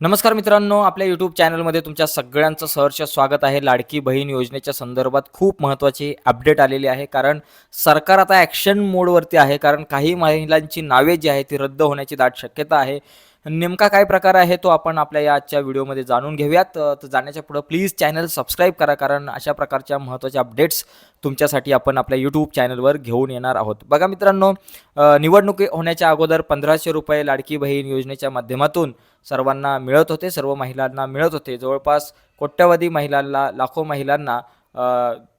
नमस्कार मित्रांनो आपल्या यूट्यूब चॅनलमध्ये तुमच्या सगळ्यांचं सहर्ष स्वागत आहे. लाडकी बहीण योजनेच्या संदर्भात खूप महत्त्वाची अपडेट आलेली आहे. कारण सरकार आता ॲक्शन मोडवरती आहे. कारण काही महिलांची नावे जी आहे ती रद्द होण्याची दाट शक्यता आहे. नेमका काय प्रकार आहे तो आपण आपल्या या आजच्या व्हिडिओमध्ये जाणून घेऊयात. तर जाण्याच्या पुढं प्लीज चॅनल सबस्क्राईब करा कारण अशा प्रकारच्या महत्त्वाच्या अपडेट्स तुमच्यासाठी आपण आपल्या यूट्यूब चॅनलवर घेऊन येणार आहोत. बघा मित्रांनो निवडणुकी होण्याच्या अगोदर पंधराशे रुपये लाडकी बहीण योजनेच्या माध्यमातून सर्वांना मिळत होते सर्व महिलांना मिळत होते. जवळपास कोट्यवधी महिलांना लाखो महिलांना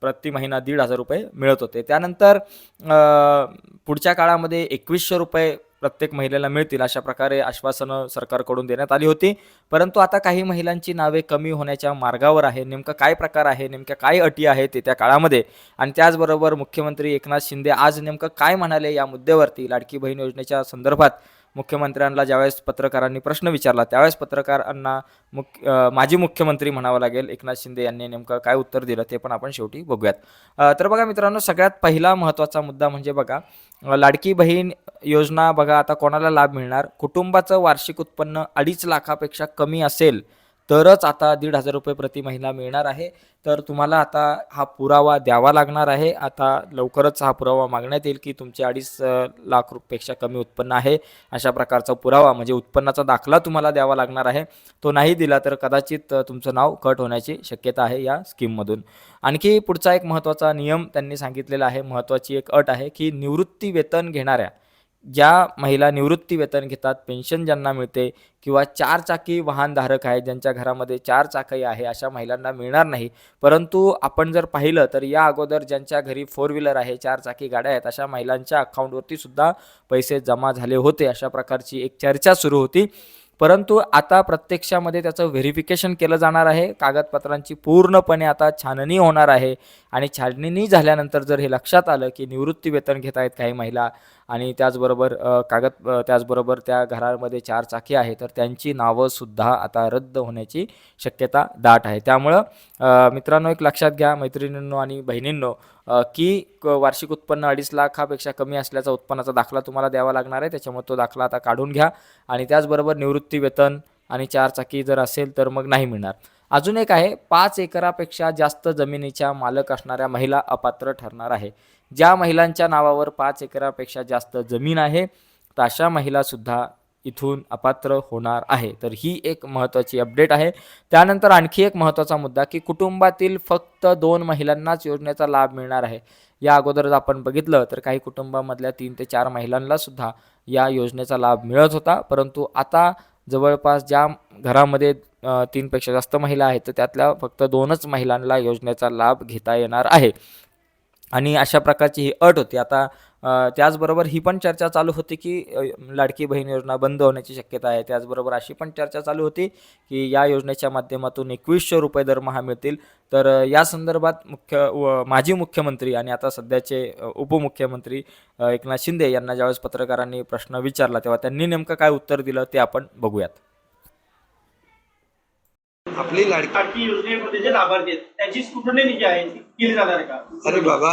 प्रति महिना दीड हजार रुपये मिळत होते. त्यानंतर पुढच्या काळामध्ये एकवीसशे रुपये प्रत्येक महिलेला मिळतील अशा प्रकारे आश्वासनं सरकारकडून देण्यात आली होती. परंतु आता काही महिलांची नावे कमी होण्याच्या मार्गावर आहे. नेमकं काय प्रकार आहे? नेमक्या काय अटी आहेत ते त्या काळामध्ये? आणि त्याचबरोबर मुख्यमंत्री एकनाथ शिंदे आज नेमकं काय म्हणाले या मुद्द्यावरती? लाडकी बहीण योजनेच्या संदर्भात मुख्यमंत्र्यांना ज्यावेळेस पत्रकारांनी प्रश्न विचारला त्यावेळेस पत्रकारांना मुख्य माजी मुख्यमंत्री म्हणावं लागेल. एकनाथ शिंदे यांनी नेमकं काय उत्तर दिलं ते पण आपण शेवटी बघूयात. तर बघा मित्रांनो सगळ्यात पहिला महत्त्वाचा मुद्दा म्हणजे बघा लाडकी बहीण योजना बघा आता कोणाला लाभ मिळणार? कुटुंबाचं वार्षिक उत्पन्न अडीच लाखापेक्षा कमी असेल तरच आता दीड हजार रुपये प्रति महिना मिळणार आहे. तर तुम्हाला आता हा पुरावा द्यावा लागणार आहे. आता लवकरच हा पुरावा मागण्यात येईल की तुमचे अडीच लाख रुपयेपेक्षा कमी उत्पन्न आहे. अशा प्रकारचा पुरावा म्हणजे उत्पन्नाचा दाखला तुम्हाला द्यावा लागणार आहे. तो नाही दिला तर कदाचित तुमचं नाव कट होण्याची शक्यता आहे या स्कीममधून. आणखी पुढचा एक महत्त्वाचा नियम त्यांनी सांगितलेला आहे. महत्त्वाची एक अट आहे की निवृत्ती वेतन घेणाऱ्या ज्या महिला निवृत्ती वेतन घेतात पेन्शन ज्यांना मिळते किंवा चारचाकी वाहनधारक आहेत ज्यांच्या घरामध्ये चार चाकही आहे अशा महिलांना मिळणार नाही. परंतु आपण जर पाहिलं तर या अगोदर ज्यांच्या घरी फोर व्हीलर आहे चार चाकी गाड्या आहेत अशा महिलांच्या अकाउंटवरती सुद्धा पैसे जमा झाले होते. अशा प्रकारची एक चर्चा सुरू होती. परंतु आता प्रत्यक्षामध्ये त्याचं व्हेरिफिकेशन केलं जाणार आहे. कागदपत्रांची पूर्णपणे आता छाननी होणार आहे. आणि छाननी झाल्यानंतर जर हे लक्षात आलं की निवृत्ती वेतन घेत आहेत काही महिला आणि त्याचबरोबर कागद त्याचबरोबर त्या घरामध्ये चार चाकी आहे तर त्यांची नावंसुद्धा आता रद्द होण्याची शक्यता दाट आहे. त्यामुळं मित्रांनो एक लक्षात घ्या मैत्रिणींनो आणि बहिणींनो की क- वार्षिक उत्पन्न अडीच लाखापेक्षा कमी असल्याचा उत्पन्नाचा दाखला तुम्हाला द्यावा लागणार आहे. त्याच्यामुळे तो दाखला आता काढून घ्या आणि त्याचबरोबर निवृत्ती वेतन आणि चारचाकी जर असेल तर मग नाही मिळणार. अजून एक आहे पाच एकरापेक्षा जास्त जमिनीच्या मालक असणाऱ्या महिला अपात्र ठरणार आहे. ज्या महिलांच्या नावावर पाच एकरापेक्षा जास्त जमीन आहे तर अशा महिलासुद्धा इथून अपात्र होणार आहे. तर ही एक महत्त्वाची अपडेट आहे. त्यानंतर आणखी एक महत्त्वाचा मुद्दा की कुटुंबातील फक्त दोन महिलांनाच योजनेचा लाभ मिळणार आहे. या अगोदर जर आपण बघितलं तर काही कुटुंबामधल्या तीन ते चार महिलांना सुद्धा या योजनेचा लाभ मिळत होता. परंतु आता जवळपास ज्या घरामध्ये तीनपेक्षा जास्त महिला आहेत तर त्यातल्या फक्त दोनच महिलांना योजनेचा लाभ घेता येणार आहे. आणि अशा प्रकारची ही अट होती. आता त्याचबरोबर ही पण चर्चा चालू होती की लाडकी बहीण योजना बंद होण्याची शक्यता आहे. त्याचबरोबर अशी पण चर्चा चालू होती की या योजनेच्या माध्यमातून एकवीसशे रुपये दरमहा मिळतील. तर या संदर्भात मुख्य व माजी मुख्यमंत्री आणि आता सध्याचे उपमुख्यमंत्री एकनाथ शिंदे यांना ज्यावेळेस पत्रकारांनी प्रश्न विचारला तेव्हा त्यांनी नेमकं काय उत्तर दिलं ते आपण बघूयात. आपली लाडकी योजनेमध्ये जे लाभार्थी आहेत त्याची स्क्रुटनी जी आहे ती केली जाणार का? अरे बाबा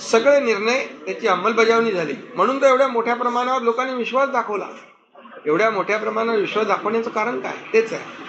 सगळे निर्णय त्याची अंमलबजावणी झाली. म्हणून तर एवढ्या मोठ्या प्रमाणावर लोकांनी विश्वास दाखवला. एवढ्या मोठ्या प्रमाणावर विश्वास दाखवण्याचं कारण काय? तेच आहे.